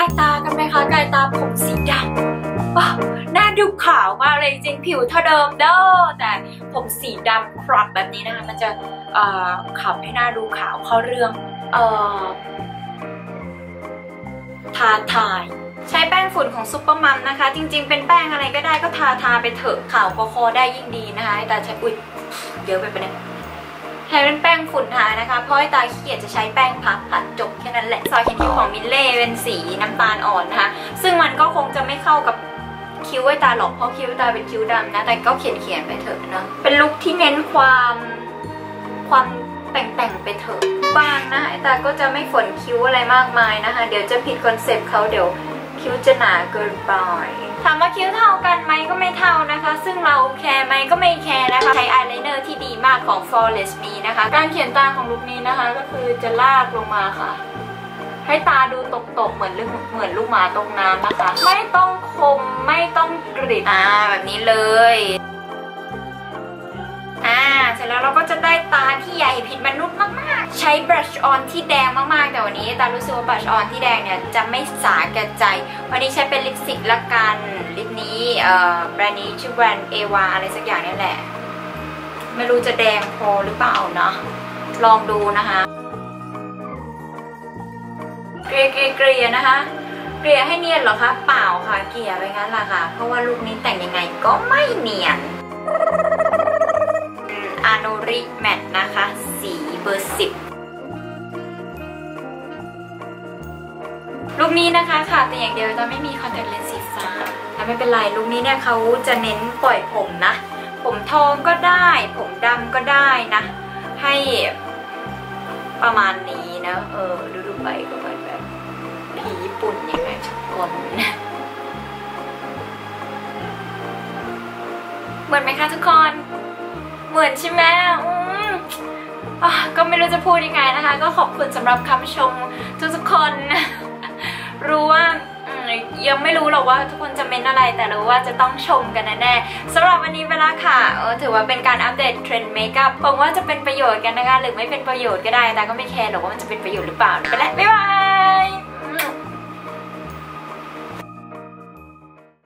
ลกตากันไหมคะกายตาผมสีดำว้าวหน้าดูขาวมากเลยจริงผิวเท่าเดิมเด้อแต่ผมสีดำครอปแบบนี้นะคะมันจะขับให้หน้าดูขาวเข้าเรื่องเอ่อทาทายใช้แป้งฝุ่นของซุปเปอร์มัมนะคะ จริง ๆ เป็นแป้งอะไรก็ได้ก็ทาทาไปเถอะขาวก็คอได้ยิ่งดีนะคะแต่ใช้อุ้ยเยอะไปปะเนี่ย ใช้เป็นแป้งฝุ่นทานะคะ เพราะไอ้ตาขี้เกียจจะใช้แป้งพับผัดจบแค่นั้นแหละซอยเขียนคิ้วของมิลเล่เป็นสีน้ำตาลอ่อนนะคะ ซึ่งมันก็คงจะไม่เข้ากับคิ้วไอ้ตาหรอกเพราะคิ้วตาเป็นคิ้วดำนะ แต่ก็เขียนเขียนๆไปเถอะนะเป็นลุคที่เน้นความความแต่งแต่งๆไปเถอะบางนะไอ้ตาก็จะไม่ฝนคิ้วอะไรมากมายนะคะ เดี๋ยวจะผิดคอนเซปต์เขาเดี๋ยวคิ้วจะหนาเกินไปถามว่าคิ้วเท่ากันไหมก็ไม่เท่านะคะ ซึ่งเราแคร์ไหมก็ไม่แคร์นะคะใช้อายไลเนอร์ที่ ของ Flawless Me นะคะ การเขียนตาของลุคนี้นะคะ ก็คือจะลากลงมาค่ะ ให้ตาดูตกๆเหมือนลูกเหมือนลูกหมาตกน้ำนะคะ ไม่ต้องคมไม่ต้องกริบอ่าแบบนี้เลยอ่าเสร็จแล้วเราก็จะได้ตาที่ใหญ่ผิดมนุษย์มากๆ ใช้บรัชออนที่แดงมากๆ แต่วันนี้ตารู้สึกว่าบรัชออนที่แดงเนี่ยจะไม่สาแก่ใจ วันนี้ใช้เป็นลิปสติกละกันลิปนี้เอ่อแบรนด์นี้ชื่อแบรนด์เอวาอะไรสักอย่างนี่แหละ ไม่รู้จะแดงพอหรือเปล่านะ ลองดูนะคะ เกลี่ยเกลี่ยเกลี่ยนะคะ เกลี่ยให้เนียนเหรอคะเปล่าค่ะเกลี่ยไปงั้นแหละค่ะ เพราะว่าลูกนี้แต่งยังไงก็ไม่เนียนอาโนริแมทนะคะ สีเบอร์สิบลูกนี้นะคะค่ะแต่อย่างเดียวจะไม่มีคอนแทคเลนส์สีฟ้าแต่ไม่เป็นไรลูกนี้เนี่ยเขาจะเน้นปล่อยผมนะ ผมทองก็ได้ ผมดำก็ได้นะ ให้ประมาณนี้นะเออดูดูไปก็เหมือนแบบผีญี่ปุ่นยังไงทุกคนเหมือนไหมคะทุกคน เหมือนใช่ไหมอืมก็ไม่รู้จะพูดยังไงนะคะ ก็ขอบคุณสำหรับคำชมทุกๆคนรู้ว่าอืมยัง ไม่รู้หรอกว่าทุกคนจะเม้นอะไร แต่รู้ว่าจะต้องชมกันแน่ๆสำหรับวันนี้เวลาค่ะเออถือว่าเป็นการอัปเดตเทรนด์เมคอัพหวังว่าจะเป็นประโยชน์กันนะคะหรือไม่เป็นประโยชน์ก็ได้แต่ก็ไม่แคร์หรอกว่ามันจะเป็นประโยชน์หรือเปล่าไปแล้วบ๊ายบาย